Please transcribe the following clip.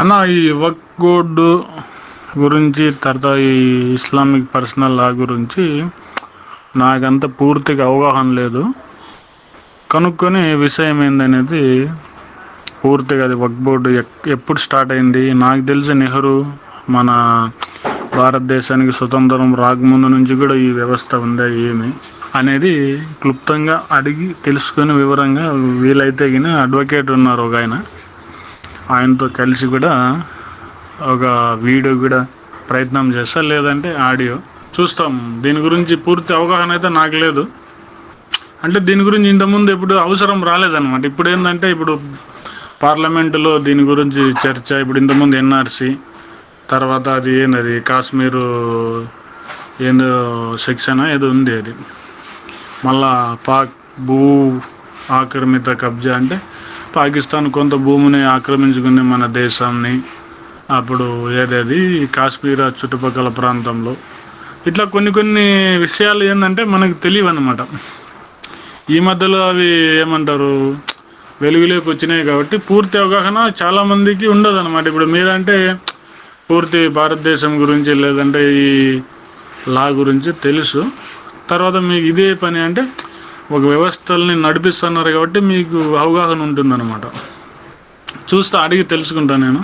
అన్న ఈ వక్ బోర్డు గురించి తర్వాత ఈ ఇస్లామిక్ పర్సనల్ లా గురించి నాకంత పూర్తిగా అవగాహన లేదు. కనుక్కొని విషయం ఏందనేది పూర్తిగా అది వక్ బోర్డు ఎక్- ఎప్పుడు స్టార్ట్ అయింది? నాకు తెలిసి నెహ్రూ మన భారతదేశానికి స్వతంత్రం రాకముందు నుంచి కూడా ఈ వ్యవస్థ ఉందా ఏమి అనేది క్లుప్తంగా అడిగి తెలుసుకొని వివరంగా వీలైతే గిన అడ్వకేట్ ఉన్నారు ఒక ఆయన. ఆయనతో కలిసి కూడా ఒక వీడియో కూడా ప్రయత్నం చేస్తా లేదంటే ఆడియో. చూస్తాం. దీని గురించి పూర్తి అవగాహన అయితే నాకు లేదు. అంటే దీని గురించి ఇంతకుముందు ఎప్పుడు అవసరం రాలేదన్నమాట. ఇప్పుడు ఏంటంటే ఇప్పుడు పార్లమెంటులో దీని గురించి చర్చ ఇప్పుడు ఇంతకుముందు ఎన్ఆర్సీ తర్వాత అది ఏంది కాశ్మీరు ఏందో సెక్షన్ ఏదో ఉంది అది. మళ్ళా పాక్ భూ ఆక్రమిత కబ్జా అంటే పాకిస్తాన్ కొంత భూమిని ఆక్రమించుకుంది మన దేశాన్ని అప్పుడు ఏదేది? కాశ్మీర్ చుట్టుపక్కల ప్రాంతంలో. ఇట్లా కొన్ని కొన్ని విషయాలు ఏంటంటే మనకు తెలియవు ఈ మధ్యలో అవి ఏమంటారు? వెలుగులోకి వచ్చినాయి కాబట్టి పూర్తి అవగాహన చాలామందికి ఉండదు అనమాట ఇప్పుడు మీరంటే పూర్తి భారతదేశం గురించి లేదంటే ఈ లా గురించి తెలుసు. తర్వాత మీకు ఇదే పని అంటే ఒక వ్యవస్థల్ని నడిపిస్తున్నారు కాబట్టి మీకు అవగాహన ఉంటుందన్నమాట. చూస్తే అడిగి తెలుసుకుంటా నేను.